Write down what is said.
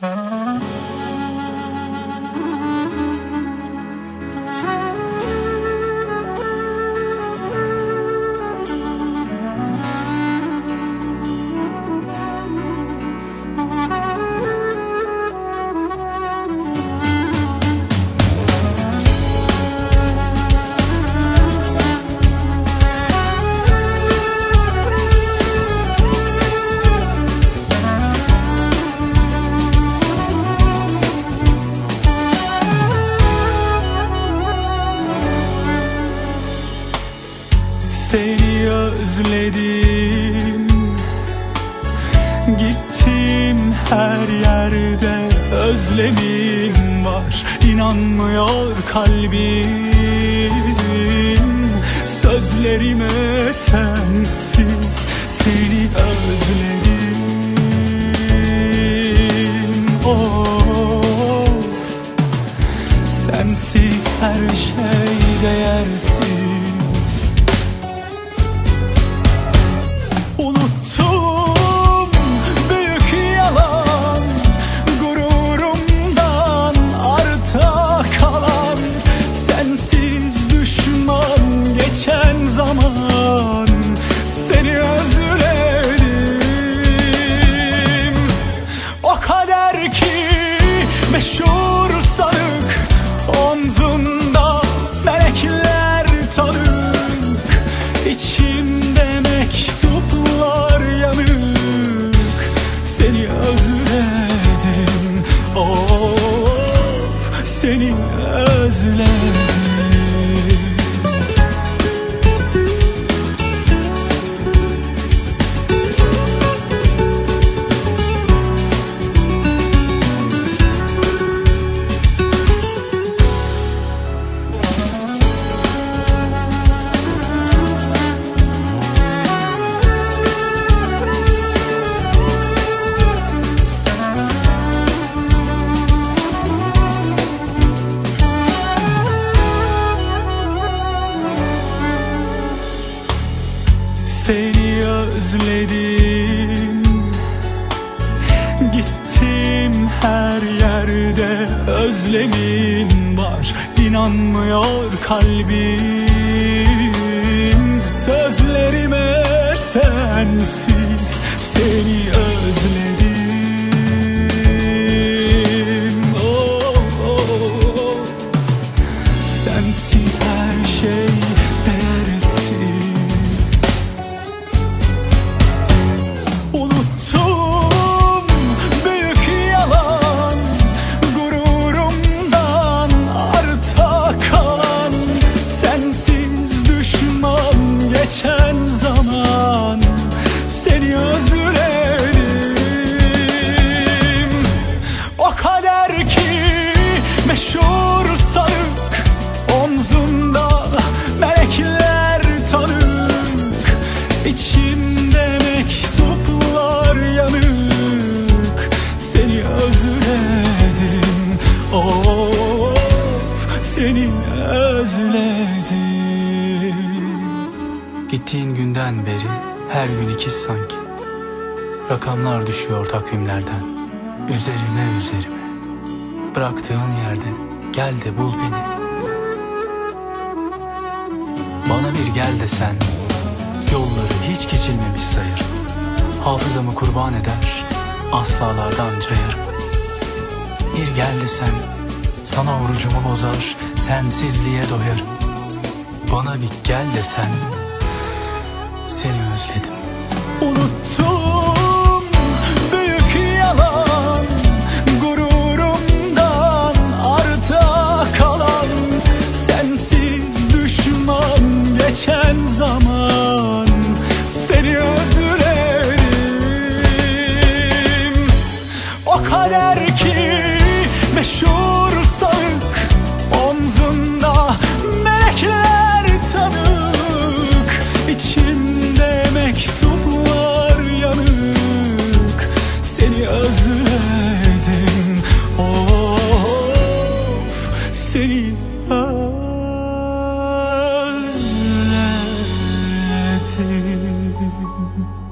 Mm-hmm. Seni özledim. Gittim her yerde özlemim var. İnanmıyor kalbim. Sözlerime sensiz seni özledim. Oh Sensiz her şey değersiz özledim Seni özledim. Gittim her yerde özlemin var. İnanmıyor kalbim. Sözlerime sensiz seni özledim. Oh, oh, oh. Sensiz her şey Gittiğin günden beri her gün ikiz sanki. Rakamlar düşüyor takvimlerden Üzerime üzerime. Bıraktığın yerde gel de bul beni. Bana bir gel desen Yolları hiç geçilmemiş sayır Hafızamı kurban eder Aslalardan cayarım Bir gel desen Sana orucumu bozar Sensizliğe doyarım. Bana bir gel desen Seni özledim. Unuttum büyük yalan Gururumdan arta kalan Sensiz düşman geçen zaman Seni özledim. O kader ki meşhur time